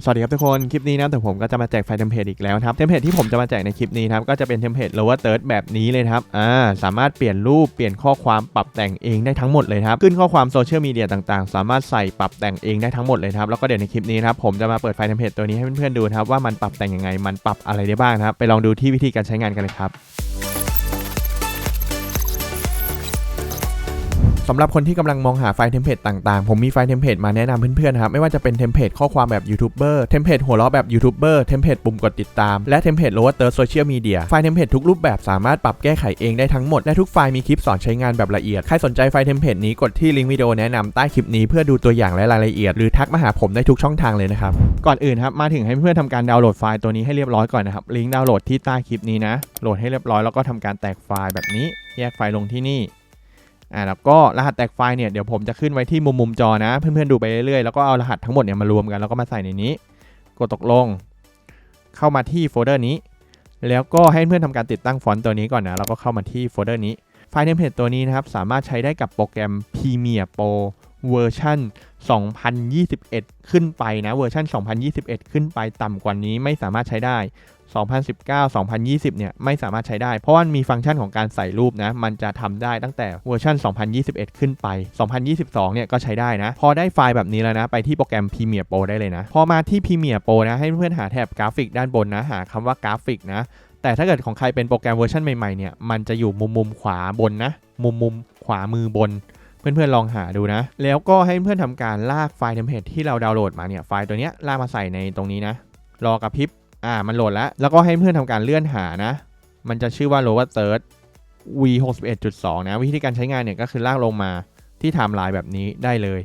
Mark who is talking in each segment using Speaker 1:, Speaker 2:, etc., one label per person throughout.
Speaker 1: สวัสดีครับทุกคน คลิปนี้นะแต่ผมก็จะมาแจกไฟล์เทมเพลตอีกแล้วครับ เทมเพลตที่ผมจะมาแจกในคลิปนี้ครับ ก็จะเป็นเทมเพลต lower third แบบนี้เลยครับ อ่า สามารถเปลี่ยนรูป เปลี่ยนข้อความ ปรับแต่งเองได้ทั้งหมดเลยครับ ขึ้นข้อความโซเชียลมีเดียต่างๆ สามารถใส่ปรับแต่งเองได้ทั้งหมดเลยครับ แล้วก็เดี๋ยวในคลิปนี้ครับ ผมจะมาเปิดไฟล์เทมเพลตตัวนี้ให้เพื่อนๆดูครับว่ามันปรับแต่งยังไง มันปรับอะไรได้บ้างครับ ไปลองดูที่วิธีการใช้งานกันเลยครับ สำหรับคนที่กำลังมองหาไฟล์เทมเพลตต่างๆ ผมมีไฟล์เทมเพลตมาแนะนำเพื่อนๆครับ ไม่ว่าจะเป็นเทมเพลตข้อความแบบยูทูบเบอร์เทมเพลตหัวเราะแบบยูทูบเบอร์เทมเพลตปุ่มกดติดตาม และเทมเพลตโลว์เตอร์โซเชียลมีเดียไฟล์เทมเพลตทุกรูปแบบสามารถปรับแก้ไขเองได้ทั้งหมด และทุกไฟล์มีคลิปสอนใช้งานแบบละเอียด ใครสนใจไฟล์เทมเพลตนี้กดที่ลิงก์วิดีโอแนะนำใต้คลิปนี้เพื่อดูตัวอย่างและรายละเอียด หรือทักมาหาผมได้ทุกช่องทางเลยนะครับก่อนอื่นครับมาถึงให้เพื่อนๆทำการดาวน์โหลดไฟล์ตัวนี้ให้เรียบร้อยก่อนนะครับลิงก์ดาวน์โหลดที่ใต้คลิปนี้นะโหลดให้เรียบร้อยแล้วก็ทำการแตกไฟล์แบบนี้ แยกไฟล์ลงที่นี่ อ่าแล้วก็รหัสแตกไฟล์เนี่ยเดี๋ยวผมจะขึ้นไว้ที่มุมมุมจอนะ เพื่อนๆดูไปเรื่อยๆแล้วก็เอารหัสทั้งหมดเนี่ยมารวมกันแล้วก็มาใส่ในนี้ กดตกลง เข้ามาที่โฟลเดอร์นี้ แล้วก็ให้เพื่อนทำการติดตั้งฟอนต์ตัวนี้ก่อนนะแล้วก็เข้ามาที่โฟลเดอร์นี้ไฟล์เทมเพลตตัวนี้นะครับสามารถใช้ได้กับโปรแกรม Premiere Pro เวอร์ชัน 2021 ขึ้นไปนะเวอร์ชัน2021 ขึ้นไปต่ำกว่านี้ไม่สามารถใช้ได้ 2019 2020 เนี่ยไม่สามารถใช้ได้ เพราะว่ามันมีฟังก์ชันของการใส่รูปนะ มันจะทำได้ตั้งแต่เวอร์ชัน2021 ขึ้นไป 2022 เนี่ยก็ใช้ได้นะ พอได้ไฟล์แบบนี้แล้วนะ ไปที่โปรแกรม Premiere Pro ได้เลยนะ พอมาที่ Premiere Pro นะ ให้เพื่อนๆหาแถบกราฟิกด้านบนนะ หาคำว่ากราฟิกนะ แต่ถ้าเกิดของใครเป็นโปรแกรมเวอร์ชันใหม่ๆ เนี่ย มันจะอยู่มุมมุมขวาบนนะ มุมมุมขวามือบน เพื่อนๆลองหาดูนะ แล้วก็ให้เพื่อนๆทำการลากไฟล์เทมเพลตที่เราดาวน์โหลดมาเนี่ยไฟล์ตัวเนี้ยลากมาใส่ในตรงนี้นะ รอกระพริบอ่ามันโหลดแล้ว แล้วก็ให้เพื่อนทำการเลื่อนหานะ มันจะชื่อว่า lower third v 6 1 2นะ วิธีการใช้งานเนี่ยก็คือลากลงมาที่ไทม์ไลน์แบบนี้ได้เลย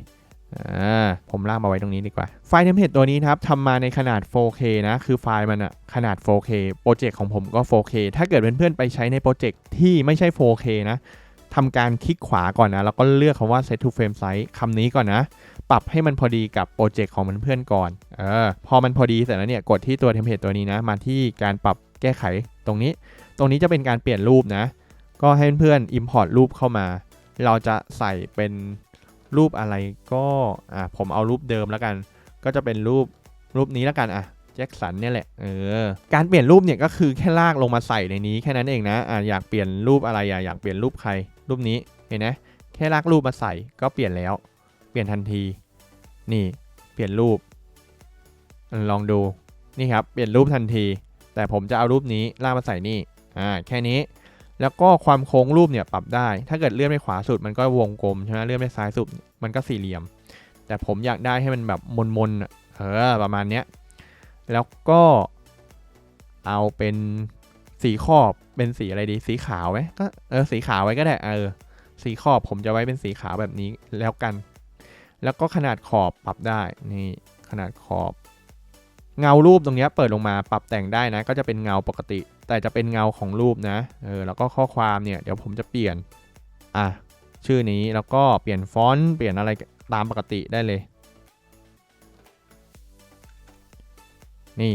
Speaker 1: อ่าผมลากมาไว้ตรงนี้ดีกว่า ไฟล์เทมเพลตตัวนี้นะครับทำมาในขนาด 4K นะ คือไฟล์มันอะขนาด 4K โปรเจกต์ของผมก็ 4K ถ้าเกิดเพื่อนๆไปใช้ในโปรเจกต์ที่ไม่ใช่ 4K นะ ทำการคลิกขวาก่อนนะ แล้วก็เลือกคำว่า set to frame size คำนี้ก่อนนะ ปรับให้มันพอดีกับโปรเจกต์ของเพื่อนๆก่อน เออ พอมันพอดีเสร็จแล้วเนี่ย กดที่ตัวเทมเพลตตัวนี้นะ มาที่การปรับแก้ไขตรงนี้ ตรงนี้จะเป็นการเปลี่ยนรูปนะ ก็ให้เพื่อนๆ import รูปเข้ามา เราจะใส่เป็นรูปอะไรก็ อะ ผมเอารูปเดิมแล้วกัน ก็จะเป็นรูปรูปนี้แล้วกันอะแจ็คสันเนี่ยแหละ เออ การเปลี่ยนรูปเนี่ยก็คือแค่ลากลงมาใส่ในนี้แค่นั้นเองนะ อะอยากเปลี่ยนรูปอะไรอะอยากเปลี่ยนรูปใคร รูปนี้เห็นไหมแค่ลากรูปมาใส่ก็เปลี่ยนแล้ว เปลี่ยนทันที นี่เปลี่ยนรูป ลองดูนี่ครับเปลี่ยนรูปทันที แต่ผมจะเอารูปนี้ลากมาใส่นี่อ่าแค่นี้ แล้วก็ความโค้งรูปเนี่ยปรับได้ ถ้าเกิดเลื่อนไปขวาสุดมันก็วงกลมใช่ไหมเลื่อนไปซ้ายสุดมันก็สี่เหลี่ยม แต่ผมอยากได้ให้มันแบบมนๆเออประมาณเนี้ยแล้วก็เอาเป็น สีขอบเป็นสีอะไรดี สีขาวไหมก็เออสีขาวไว้ก็ได้เออ สีขอบผมจะไว้เป็นสีขาวแบบนี้แล้วกัน แล้วก็ขนาดขอบปรับได้นี่ขนาดขอบ เงารูปตรงนี้เปิดลงมาปรับแต่งได้นะ ก็จะเป็นเงาปกติ แต่จะเป็นเงาของรูปนะเออแล้วก็ข้อความเนี่ยเดี๋ยวผมจะเปลี่ยนอะชื่อนี้แล้วก็เปลี่ยนฟอนต์เปลี่ยนอะไรตามปกติได้เลย นี่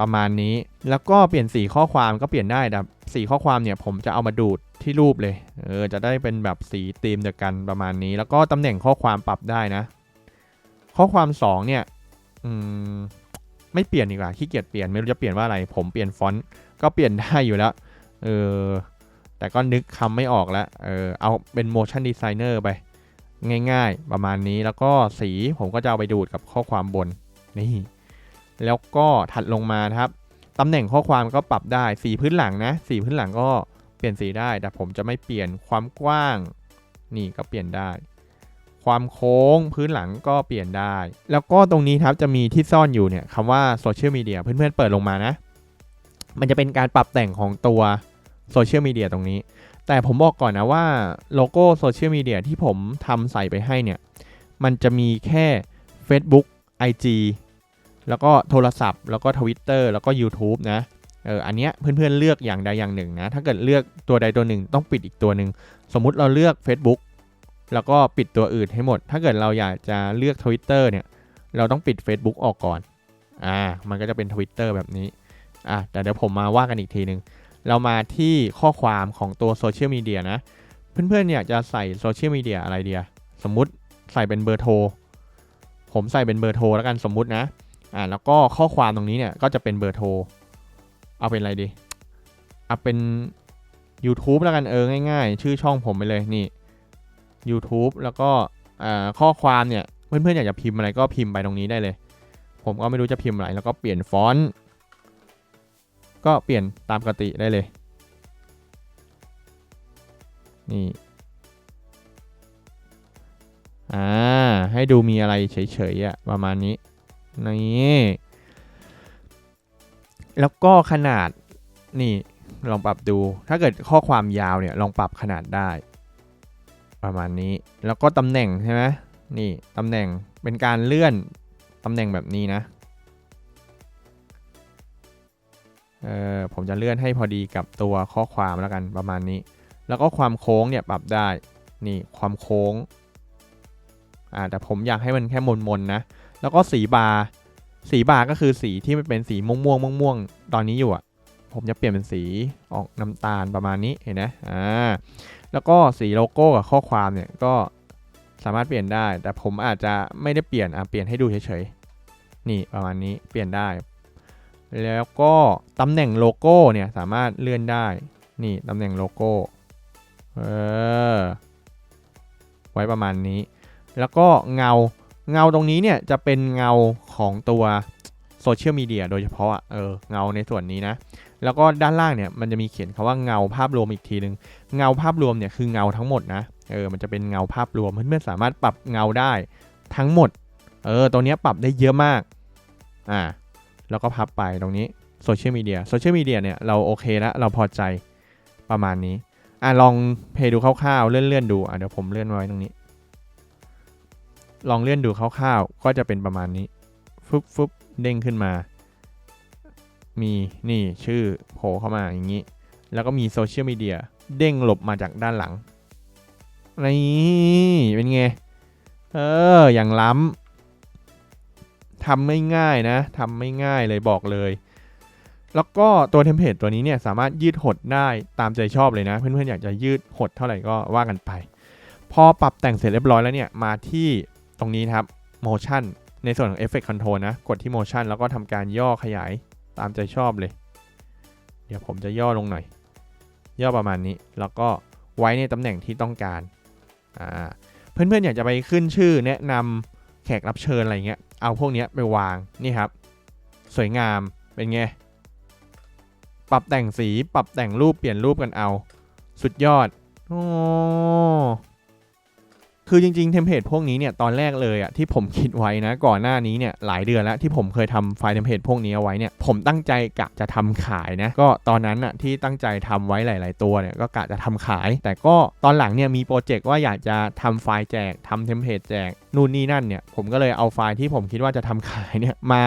Speaker 1: ประมาณนี้ แล้วก็เปลี่ยนสีข้อความก็เปลี่ยนได้แต่สีข้อความเนี่ยผมจะเอามาดูดที่รูปเลย เออ จะได้เป็นแบบสีธีมเดียวกันประมาณนี้ แล้วก็ตำแหน่งข้อความปรับได้นะ ข้อความ2เนี่ย อืม ไม่เปลี่ยนดีกว่า ขี้เกียจเปลี่ยน ไม่รู้จะเปลี่ยนว่าอะไร ผมเปลี่ยนฟอนต์ ก็เปลี่ยนได้อยู่แล้ว เออ แต่ก็นึกคำไม่ออกแล้ว เออ เอาเป็น motion designer ไป ง่าย ๆ ประมาณนี้ แล้วก็สีผมก็จะเอาไปดูดกับข้อความบน นี่ แล้วก็ถัดลงมานะครับตำแหน่งข้อความก็ปรับได้สีพื้นหลังนะสีพื้นหลังก็เปลี่ยนสีได้ แต่ผมจะไม่เปลี่ยนความกว้าง นี่ก็เปลี่ยนได้ ความโค้งพื้นหลังก็เปลี่ยนได้ แล้วก็ตรงนี้ครับจะมีที่ซ่อนอยู่เนี่ยคำว่าโซเชียลมีเดียเพื่อนๆเปิดลงมานะ มันจะเป็นการปรับแต่งของตัวโซเชียลมีเดียตรงนี้ แต่ผมบอกก่อนนะว่าโลโก้โซเชียลมีเดียที่ผมทำใส่ไปให้เนี่ย มันจะมีแค่ Facebook IG แล้วก็โทรศัพท์ แล้วก็ Twitter แล้วก็ YouTube นะเอออันเนี้ยเพื่อนๆเลือกอย่างใดอย่างหนึ่งนะ ถ้าเกิดเลือกตัวใดตัวหนึ่งต้องปิดอีกตัวหนึ่ง สมมุติเราเลือก Facebook แล้วก็ปิดตัวอื่นให้หมด ถ้าเกิดเราอยากจะเลือก Twitter เนี่ย เราต้องปิด Facebook ออกก่อน อ่า มันก็จะเป็น Twitter แบบนี้ อะ แต่เดี๋ยวผมมาว่ากันอีกทีหนึ่ง เรามาที่ข้อความของตัวโซเชียลมีเดียนะ เพื่อนๆอยากจะใส่โซเชียลมีเดียอะไรเดีย สมมุติใส่เป็นเบอร์โทร ผมใส่เป็นเบอร์โทรแล้วกันสมมุตินะ อ่าแล้วก็ข้อความตรงนี้เนี่ยก็จะเป็นเบอร์โทร เอาเป็นอะไรดี เอาเป็น YouTube แล้วกันเออง่ายๆ ชื่อช่องผมไปเลยนี่ YouTube แล้วก็อ่าข้อความเนี่ยเพื่อนๆอยากจะพิมพ์อะไรก็พิมพ์ไปตรงนี้ได้เลย ผมก็ไม่รู้จะพิมพ์อะไรแล้วก็เปลี่ยนฟอนต์ก็เปลี่ยนตามปกติได้เลย นี่อ่าให้ดูมีอะไรเฉยๆอะประมาณนี้ นี่แล้วก็ขนาดนี่ลองปรับดู ถ้าเกิดข้อความยาวเนี่ยลองปรับขนาดได้ ประมาณนี้ แล้วก็ตำแหน่งใช่ไหมนี่ตำแหน่งเป็นการเลื่อนตำแหน่งแบบนี้นะเออผมจะเลื่อนให้พอดีกับตัวข้อความแล้วกันประมาณนี้ แล้วก็ความโค้งเนี่ยปรับได้ นี่ความโค้งอ่าแต่ผมอยากให้มันแค่มนมนๆนะ แล้วก็สีบาร์สีบาร์ก็คือสีที่มันเป็นสีม่วงม่วงม่วงม่วงตอนนี้อยู่อะ ผมจะเปลี่ยนเป็นสีออกน้ำตาลประมาณนี้เห็นไหมอ่าแล้วก็สีโลโก้กับข้อความเนี่ยก็สามารถเปลี่ยนได้ แต่ผมอาจจะไม่ได้เปลี่ยนอะเปลี่ยนให้ดูเฉยๆนี่ประมาณนี้เปลี่ยนได้ แล้วก็ตำแหน่งโลโก้เนี่ยสามารถเลื่อนได้ นี่ตำแหน่งโลโก้เออไว้ประมาณนี้ แล้วก็เงา เงาตรงนี้เนี่ยจะเป็นเงาของตัวโซเชียลมีเดียโดยเฉพาะอะเออเงาในส่วนนี้นะ แล้วก็ด้านล่างเนี่ยมันจะมีเขียนคาว่าเงาภาพรวมอีกทีหนึ่งเงาภาพรวมเนี่ยคือเงาทั้งหมดนะเออมันจะเป็นเงาภาพรวมเพื่อนๆสามารถปรับเงาได้ทั้งหมดเออตัวนี้ปรับได้เยอะมากอ่าแล้วก็พับไปตรงนี้โซเชียลมีเดียโซเชียลมีเดียเนี่ยเราโอเคแล้วเราพอใจประมาณนี้อะลองเพย์ดูคร่าวๆเลื่อนๆดูอะเดี๋ยวผมเลื่อนไว้ตรงนี้ ลองเลื่อนดูคร่าวๆ ก็จะเป็นประมาณนี้ ฟึบฟึบเด้งขึ้นมา มีนี่ชื่อโผล่เข้ามาอย่างนี้ แล้วก็มีโซเชียลมีเดียเด้งหลบมาจากด้านหลัง นี่เป็นไง เออ อย่างล้ำ ทำไม่ง่ายนะ ทำไม่ง่ายเลยบอกเลย แล้วก็ตัวเทมเพลตตัวนี้เนี่ยสามารถยืดหดได้ตามใจชอบเลยนะ เพื่อนๆอยากจะยืดหดเท่าไหร่ก็ว่ากันไป พอปรับแต่งเสร็จเรียบร้อยแล้วเนี่ย มาที่ ตรงนี้ครับ motion ในส่วนของ effect control นะ กดที่ motion แล้วก็ทำการย่อขยายตามใจชอบเลย เดี๋ยวผมจะย่อลงหน่อย ย่อประมาณนี้ แล้วก็ไว้ในตำแหน่งที่ต้องการ เพื่อนๆ อยากจะไปขึ้นชื่อแนะนำแขกรับเชิญอะไรเงี้ย เอาพวกนี้ไปวาง นี่ครับ สวยงาม เป็นไง ปรับแต่งสี ปรับแต่งรูป เปลี่ยนรูปกันเอา สุดยอด โอ้ คือจริงๆเทมเพลตพวกนี้เนี่ยตอนแรกเลยอะที่ผมคิดไว้นะก่อนหน้านี้เนี่ยหลายเดือนแล้วที่ผมเคยทำไฟล์เทมเพลตพวกนี้เอาไว้เนี่ยผมตั้งใจกะจะทำขายนะก็ตอนนั้นอะที่ตั้งใจทำไว้หลาย ๆ ตัวเนี่ยก็กะจะทำขาย แต่ก็ตอนหลังเนี่ยมีโปรเจกต์ว่าอยากจะทำไฟล์แจกทำเทมเพลตแจกนู่นนี่นั่นเนี่ยผมก็เลยเอาไฟล์ที่ผมคิดว่าจะทำขายเนี่ยมา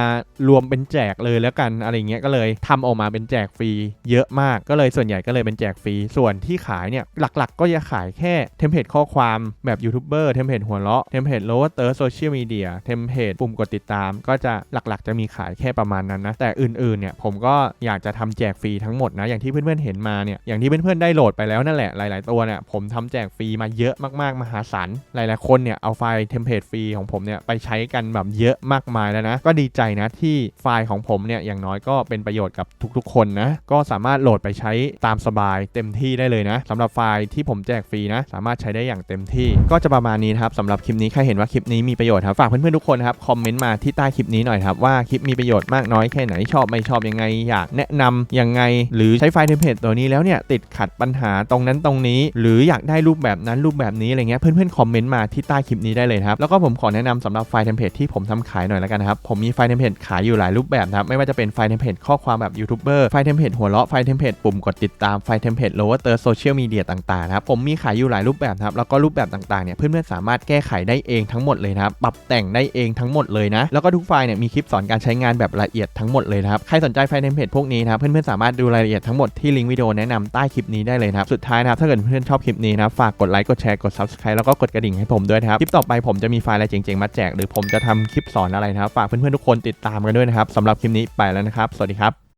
Speaker 1: รวมเป็นแจกเลยแล้วกันอะไรเงี้ยก็เลยทำออกมาเป็นแจกฟรีเยอะมากก็เลยส่วนใหญ่ก็เลยเป็นแจกฟรีส่วนที่ขายเนี่ยหลักๆ ก็จะขายแค่เทมเพลตข้อความแบบยูทูบเบอร์เทมเพลตหัวเราะเทมเพลตโลว์เตอร์โซเชียลมีเดียเทมเพลตปุ่มกดติดตาม ก็จะหลักๆ จะมีขายแค่ประมาณนั้นนะแต่อื่นๆเนี่ยผมก็อยากจะทำแจกฟรีทั้งหมดนะอย่างที่เพื่อนๆเห็นมาเนี่ยอย่างที่เพื่อนๆได้โหลดไปแล้วนั่นแหละหลาย ๆตัวเนี่ยผมทำแจกฟรีมาเยอะมากๆมหาศาลหลายๆคนเนี่ยเอาไฟล์เทมเพลตฟรีของผมเนี่ยไปใช้กันแบบเยอะมากมายแล้วนะ ก็ดีใจนะที่ไฟล์ของผมเนี่ยอย่างน้อยก็เป็นประโยชน์กับทุกๆ คนนะ ก็สามารถโหลดไปใช้ตามสบายเต็มที่ได้เลยนะสำหรับไฟล์ที่ผมแจกฟรีนะ สามารถใช้ได้อย่างเต็มที่ ก็จะประมาณนี้ครับสำหรับคลิปนี้ใครเห็นว่าคลิปนี้มีประโยชน์ครับฝากเพื่อนๆทุกคนครับคอมเมนต์มาที่ใต้คลิปนี้หน่อยครับว่าคลิปมีประโยชน์มากน้อยแค่ไหนชอบไม่ชอบยังไงอยากแนะนำยังไง หรือใช้ไฟล์เทมเพลตตัวนี้แล้วเนี่ยติดขัดปัญหาตรงนั้นตรงนี้ หรืออยากได้รูปแบบนั้นรูปแบบนี้อะไรเงี้ยเพื่อนๆคอมเมนต์มาที่ใต้คลิปนี้ได้เลยครับแล้วก็ผมขอแนะนำสำหรับไฟล์เทมเพลตที่ผมทำขายหน่อยแล้วกันนะครับ ผมมีไฟล์เทมเพลตขายอยู่หลายรูปแบบนะครับ ไม่ว่าจะเป็นไฟล์เทมเพลตข้อความแบบยูทูบเบอร์ ไฟล์เทมเพลตหัวเราะ ไฟล์เทมเพลตปุ่มกดติดตาม ไฟล์เทมเพลตโลว์เตอร์โซเชียลมีเดียต่างๆนะครับ ผมมีขายอยู่หลายรูปแบบนะครับ แล้วก็รูปแบบต่างๆเนี่ย เพื่อนๆสามารถแก้ไขได้เองทั้งหมดเลยนะครับ ปรับแต่งได้เองทั้งหมดเลยนะ แล้วก็ทุกไฟล์เนี่ยมีคลิปสอนการใช้งานแบบละเอียดทั้งหมดเลยนะครับ ใครสนใจไฟล์เทมเพลตพวกนี้นะครับ เพื่อนๆสามารถดูรายละเอียดทั้งหมดที่ลิงก์วิดีโอแนะนำใต้คลิปนี้ได้เลยนะครับ สุดท้ายนะครับถ้าเกิดเพื่อนๆชอบคลิปนี้นะฝากกดไลค์กดแชร์กด subscribe แล้วก็กดกระดิ่งให้ผมด้วยนะครับคลิปต่อไปผมจะมีไฟล์อะไรเจ๋งๆมาแจก หรือผมจะทำคลิปสอนอะไรนะครับ ฝากเพื่อนๆทุกคนติดตามกันด้วยนะครับสำหรับคลิปนี้ไปแล้วนะครับ สวัสดีครับ